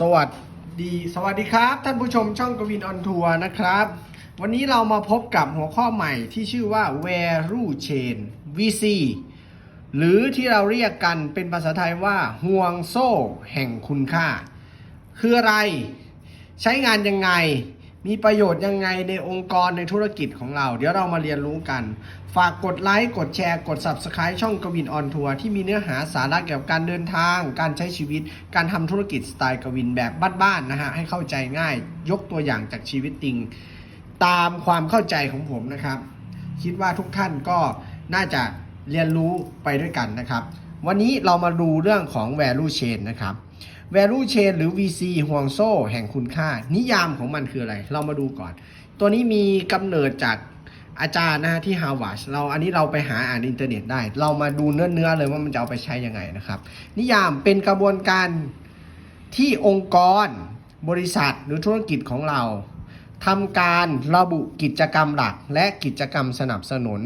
สวัสดีสวัสดีครับ ท่านผู้ชมช่องกวินออนทัวร์นะครับ วันนี้เรามาพบกับหัวข้อใหม่ที่ชื่อว่า value chain VC หรือที่เราเรียกกันเป็นภาษาไทยว่าห่วงโซ่แห่งคุณค่า คืออะไร ใช้งานยังไง มีประโยชน์ยังไงในองค์กรในธุรกิจของเรา เดี๋ยวเรามาเรียนรู้กัน ฝากกดไลค์ กดแชร์ กด Subscribe ช่องกวินออนทัวร์ที่มีเนื้อหาสาระเกี่ยวกับการเดินทาง การใช้ชีวิต การทำธุรกิจสไตล์กวินแบบบ้านๆนะฮะ ให้เข้าใจง่าย ยกตัวอย่างจากชีวิตจริง ตามความเข้าใจของผมนะครับ คิดว่าทุกท่านก็น่าจะเรียนรู้ไปด้วยกันนะครับ วันนี้เรามาดูเรื่องของ value chain นะครับ value chain หรือ VC ห่วงโซ่แห่งคุณค่า นิยามของมันคืออะไร เรามาดูก่อน ตัวนี้มีกำเนิดจากอาจารย์นะฮะที่ฮาวาดเราอันนี้เราไปหาอ่านอินเทอร์เน็ตได้ เรามาดูเนื้อเนื้อๆเลยว่ามันจะเอาไปใช้ยังไงนะครับ นิยามเป็นกระบวนการที่องค์กร บริษัทหรือธุรกิจของเราทำการระบุกิจกรรมหลัก และกิจกรรมสนับสนุน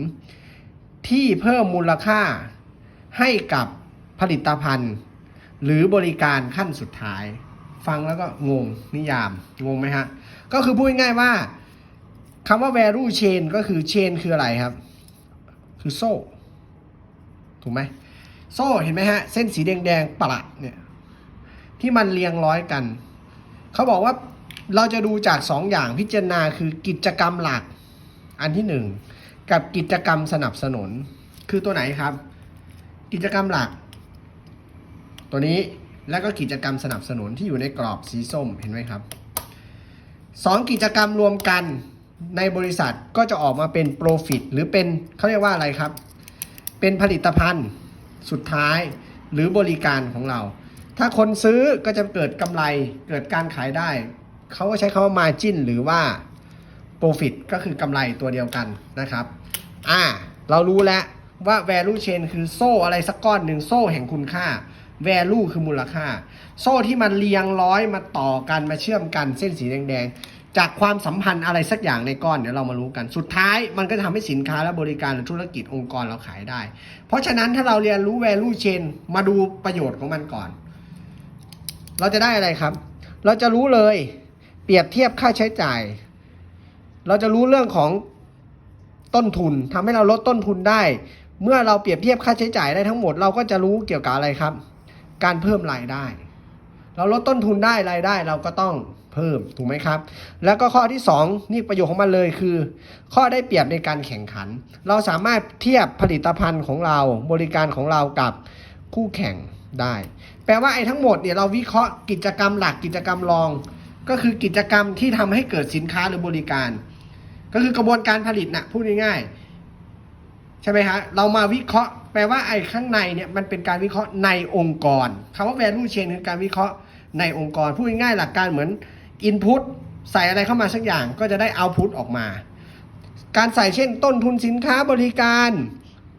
ที่เพิ่มมูลค่าให้กับผลิตภัณฑ์ หรือบริการขั้นสุดท้าย ฟังแล้วก็งงนิยาม งงไหมฮะ ก็คือพูดง่ายๆว่าคำว่า value chain ก็คือ chain คืออะไรครับ คือโซ่ ถูกไหมโซ่เห็นไหมฮะ เส้นสีแดงๆประเนี่ย ที่มันเรียงร้อยกัน เขาบอกว่าเราจะดูจากสองอย่างพิจารณาคือกิจกรรมหลัก อันที่หนึ่งกับกิจกรรมสนับสนุน คือตัวไหนครับ กิจกรรมหลัก ตัวนี้แล้วก็กิจกรรมสนับสนุนที่อยู่ในกรอบสีส้มเห็นไหมครับสองกิจกรรมรวมกันในบริษัทก็จะออกมาเป็น profit หรือเป็นเขาเรียกว่าอะไรครับ เป็นผลิตภัณฑ์สุดท้ายหรือบริการของเรา ถ้าคนซื้อก็จะเกิดกำไรเกิดการขายได้ เขาก็ใช้คำว่า margin หรือว่า profit ก็คือกำไรตัวเดียวกันนะครับอ่าเรารู้แล้วว่า value chain คือโซ่อะไรสักก้อนหนึ่งโซ่แห่งคุณค่า value คือมูลค่า โซ่ที่มันเรียงร้อยมาต่อกันมาเชื่อมกันเส้นสีแดงๆ จากความสัมพันธ์อะไรสักอย่างในก้อนเดี๋ยวเรามารู้กัน สุดท้ายมันก็จะทำให้สินค้าและบริการหรือธุรกิจองค์กรเราขายได้ เพราะฉะนั้นถ้าเราเรียนรู้ value chain มาดูประโยชน์ของมันก่อน เราจะได้อะไรครับ เราจะรู้เลยเปรียบเทียบค่าใช้จ่าย เราจะรู้เรื่องของต้นทุนทำให้เราลดต้นทุนได้ เมื่อเราเปรียบเทียบค่าใช้จ่ายได้ทั้งหมด เราก็จะรู้เกี่ยวกับอะไรครับ การเพิ่มรายได้ เราลดต้นทุนได้รายได้เราก็ต้องเพิ่มถูกไหมครับ แล้วก็ข้อที่ 2 นี่ประโยชน์ของมันเลยคือ ข้อได้เปรียบในการแข่งขัน เราสามารถเทียบผลิตภัณฑ์ของเราบริการของเรากับคู่แข่งได้ แปลว่าไอ้ทั้งหมดเนี่ยเราวิเคราะห์กิจกรรมหลักกิจกรรมรอง ก็คือกิจกรรมที่ทำให้เกิดสินค้าหรือบริการ ก็คือกระบวนการผลิตน่ะพูดง่ายๆใช่ไหมฮะเรามาวิเคราะห์ แปลว่าไอ้ข้างในเนี่ยมันเป็นการวิเคราะห์ในองค์กรคำว่า value chain คือการวิเคราะห์ในองค์กรพูดง่ายๆหลักการเหมือน input ใส่อะไรเข้ามาสักอย่างก็จะได้ output ออกมา การใส่เช่นต้นทุนสินค้าบริการ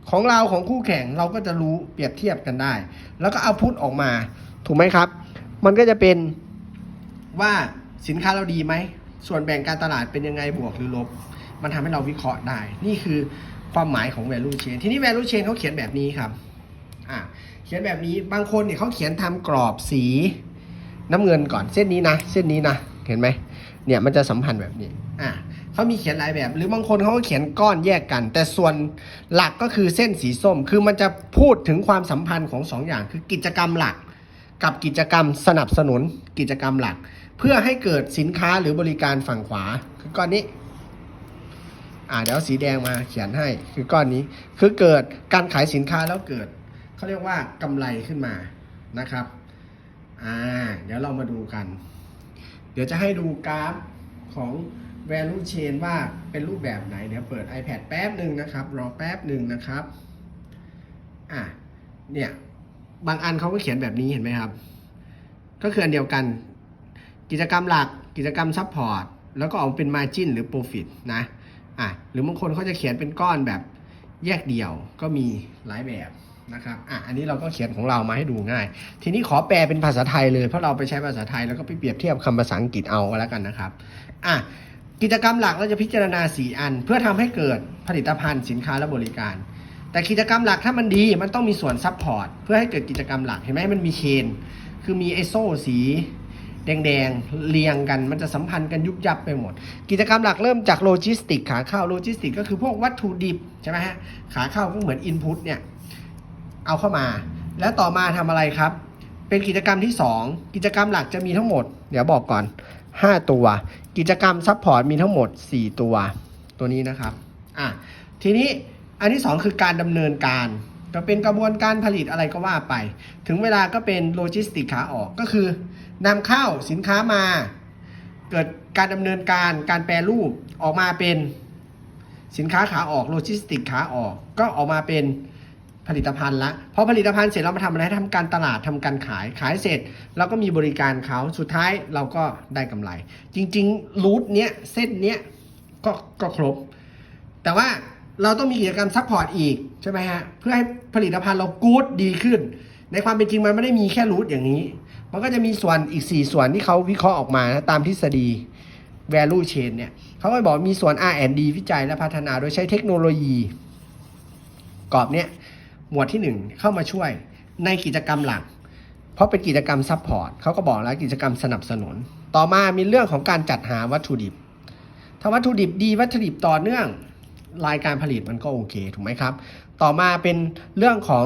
ของเราของคู่แข่งเราก็จะรู้เปรียบเทียบกันได้ แล้วก็เอาพุทออกมา ถูกไหมครับ มันก็จะเป็นว่าสินค้าเราดีไหม ส่วนแบ่งการตลาดเป็นยังไงบวกหรือลบ มันทำให้เราวิเคราะห์ได้ นี่คือ ความหมายของ value chain ทีนี้ value chain เขาเขียนแบบนี้ครับอะเขียนแบบนี้บางคนเนี่ยเขาเขียนทำกรอบสีน้ำเงินก่อนเส้นนี้นะ เส้นนี้นะ เห็นไหมเนี่ยมันจะสัมพันธ์แบบนี้อะเขามีเขียนหลายแบบ หรือบางคนเขาก็เขียนก้อนแยกกัน แต่ส่วนหลักก็คือเส้นสีส้ม คือมันจะพูดถึงความสัมพันธ์ของสองอย่าง คือกิจกรรมหลัก กับกิจกรรมสนับสนุนกิจกรรมหลัก เพื่อให้เกิดสินค้าหรือบริการฝั่งขวาคือก้อนนี้ อ่าเดี๋ยวสีแดงมาเขียนให้คือก้อนนี้คือเกิดการขายสินค้าแล้วเกิดเขาเรียกว่ากำไรขึ้นมานะครับอ่าเดี๋ยวเรามาดูกัน เดี๋ยวจะให้ดูกราฟของ value chain ว่าเป็นรูปแบบไหน เดี๋ยวเปิด iPad แป๊บหนึ่งนะครับ รอแป๊บหนึ่งนะครับอะเนี่ยบางอันเขาก็เขียนแบบนี้เห็นไหมครับ ก็คืออันเดียวกัน กิจกรรมหลักกิจกรรมซัพพอร์ตแล้วก็เอาเป็น margin หรือ profit นะ อะหรือบางคนเขาจะเขียนเป็นก้อนแบบแยกเดี่ยวก็มีหลายแบบนะครับอะอันนี้เราก็เขียนของเรามาให้ดูง่าย ทีนี้ขอแปลเป็นภาษาไทยเลยเพราะเราไปใช้ภาษาไทยแล้วก็ไปเปรียบเทียบคำภาษาอังกฤษเอาแล้วกันนะครับอะกิจกรรมหลักเราจะพิจารณา 4 อัน เพื่อทำให้เกิดผลิตภัณฑ์สินค้าและบริการ แต่กิจกรรมหลักถ้ามันดีมันต้องมีส่วนซัพพอร์ตเพื่อให้เกิดกิจกรรมหลักเห็นไหมมันมีเชนคือมีไอโซสี แดงๆ เรียงกันมันจะสัมพันธ์กันยุบยับไปหมด กิจกรรมหลักเริ่มจากโลจิสติกขาเข้าโลจิสติกก็คือพวกวัตถุดิบใช่ไหมฮะขาเข้าก็เหมือนอินพุตเนี่ยเอาเข้ามา แล้วต่อมาทำอะไรครับ เป็นกิจกรรมที่ 2 กิจกรรมหลักจะมีทั้งหมด เดี๋ยวบอกก่อน 5 ตัว กิจกรรมซัพพอร์ตมีทั้งหมด 4 ตัว ตัวนี้นะครับอะทีนี้อันที่ 2 คือการดำเนินการจะเป็นกระบวนการผลิตอะไรก็ว่าไป ถึงเวลาก็เป็นโลจิสติกขาออกก็คือ นำเข้าสินค้ามา เกิดการดำเนินการการแปรรูปออกมาเป็นสินค้าขาออกโลจิสติกขาออก ก็ออกมาเป็นผลิตภัณฑ์ละพอผลิตภัณฑ์เสร็จเรามาทำอะไรทำการตลาดทำการขายขายเสร็จเราก็มีบริการเขาสุดท้ายเราก็ได้กำไร จริงๆรูทเนี้ยเส้นเนี้ยก็ก็ครบ แต่ว่าเราต้องมีกิจกรรมซัพพอร์ตอีกใช่ไหมฮะเพื่อให้ผลิตภัณฑ์เรากู๊ดดีขึ้น ในความเป็นจริงมันไม่ได้มีแค่รูทอย่างนี้ มันก็จะมีส่วนอีก 4 ส่วนที่เขาวิเคราะห์ออกมานะตามทฤษฎี value chain เนี่ยเขาก็บอกมีส่วน R&D วิจัยและพัฒนาโดยใช้เทคโนโลยีกรอบเนี้ยหมวดที่ 1 เข้ามาช่วยในกิจกรรมหลัก เพราะเป็นกิจกรรมซัพพอร์ตเขาก็บอกแล้วกิจกรรมสนับสนุน ต่อมามีเรื่องของการจัดหาวัตถุดิบ ถ้าวัตถุดิบดีวัตถุดิบต่อเนื่องรายการผลิตมันก็โอเคถูกไหมครับ ต่อมาเป็นเรื่องของ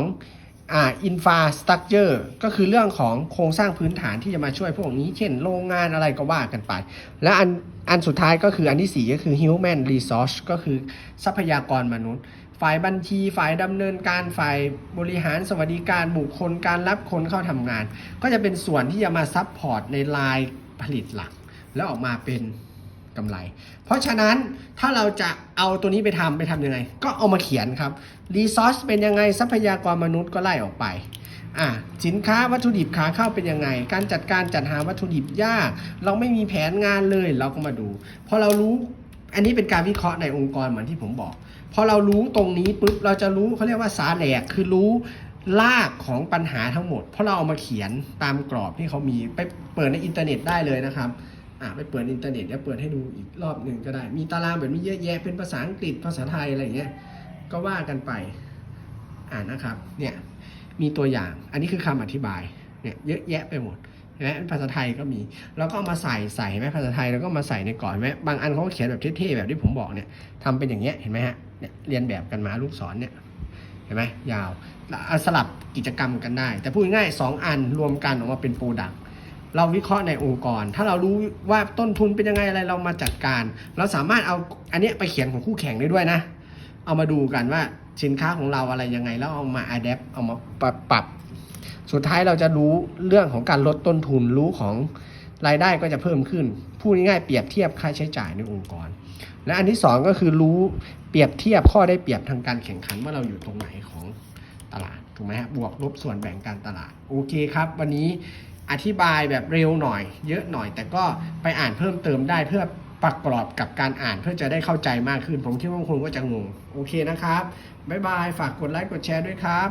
อ่าอินฟาสตรักเจอร์ก็คือเรื่องของโครงสร้างพื้นฐานที่จะมาช่วยพวกนี้ เช่นโรงงานอะไรก็ว่ากันไป และอันอันสุดท้ายก็คืออันที่ 4 ก็คือ human resource ก็คือทรัพยากรมนุษย์ ฝ่ายบัญชี ฝ่ายดำเนินการ ฝ่ายบริหารสวัสดิการบุคคลการรับคนเข้าทำงาน ก็จะเป็นส่วนที่จะมาซัพพอร์ตในลายผลิตหลัก แล้วออกมาเป็น กำไร เพราะฉะนั้นถ้าเราจะเอาตัวนี้ไปทำไปทำยังไง ก็เอามาเขียนครับรีซอสเป็นยังไงทรัพยากรมนุษย์ก็ไล่ออกไปอะสินค้าวัตถุดิบขาเข้าเป็นยังไง การจัดการจัดหาวัตถุดิบยาก เราไม่มีแผนงานเลยเราก็มาดูพอเรารู้อันนี้เป็นการวิเคราะห์ในองค์กรเหมือนที่ผมบอกพอเรารู้ตรงนี้ปุ๊บเราจะรู้เขาเรียกว่าสาแหลกคือรู้รากของปัญหาทั้งหมด เพราะเราเอามาเขียนตามกรอบที่เขามีไปเปิดในอินเทอร์เน็ตได้เลยนะครับ อะไปเปิดอินเทอร์เน็ตแล้วเปิดให้ดูอีกรอบหนึ่งก็ได้ มีตารางแบบนี้เยอะแยะเป็นภาษาอังกฤษภาษาไทยอะไรอย่างเงี้ยก็ว่ากันไปอ่านนะครับเนี่ยมีตัวอย่างอันนี้คือคำอธิบายเนี่ยเยอะแยะไปหมดเห็นไหมภาษาไทยก็มีแล้วก็มาใส่ใส่ไหมภาษาไทยแล้วก็มาใส่ในก่อนไหมบางอันเขาเขียนแบบเท่ๆแบบที่ผมบอกเนี่ยทำเป็นอย่างเงี้ยเห็นไหมฮะเนี่ยเรียนแบบกันมาลูกศรเนี่ยเห็นไหมยาวสลับกิจกรรมกันได้ แต่พูดง่ายสองอันรวมกันออกมาเป็นโปรดัก เราวิเคราะห์ในองค์กร ถ้าเรารู้ว่าต้นทุนเป็นยังไงอะไรเรามาจัดการ เราสามารถเอาอันนี้ไปเขียนของคู่แข่งได้ด้วยนะ เอามาดูกันว่าสินค้าของเราอะไรยังไงแล้วเอามาอัดแอปเอามาปรับปรับ สุดท้ายเราจะรู้เรื่องของการลดต้นทุนรู้ของรายได้ก็จะเพิ่มขึ้น พูดง่ายๆเปรียบเทียบค่าใช้จ่ายในองค์กร และอันที่สองก็คือรู้เปรียบเทียบข้อได้เปรียบทางการแข่งขันว่าเราอยู่ตรงไหนของตลาดถูกไหมฮะบวกลบส่วนแบ่งการตลาด โอเคครับ วันนี้ อธิบายแบบเร็วหน่อย เยอะหน่อย แต่ก็ไปอ่านเพิ่มเติมได้เพื่อประกอบกับการอ่านเพื่อจะได้เข้าใจมากขึ้น ผมคิดว่าบางคนก็จะงง โอเคนะครับ บ๊ายบาย ฝากกดไลค์ กดแชร์ด้วยครับ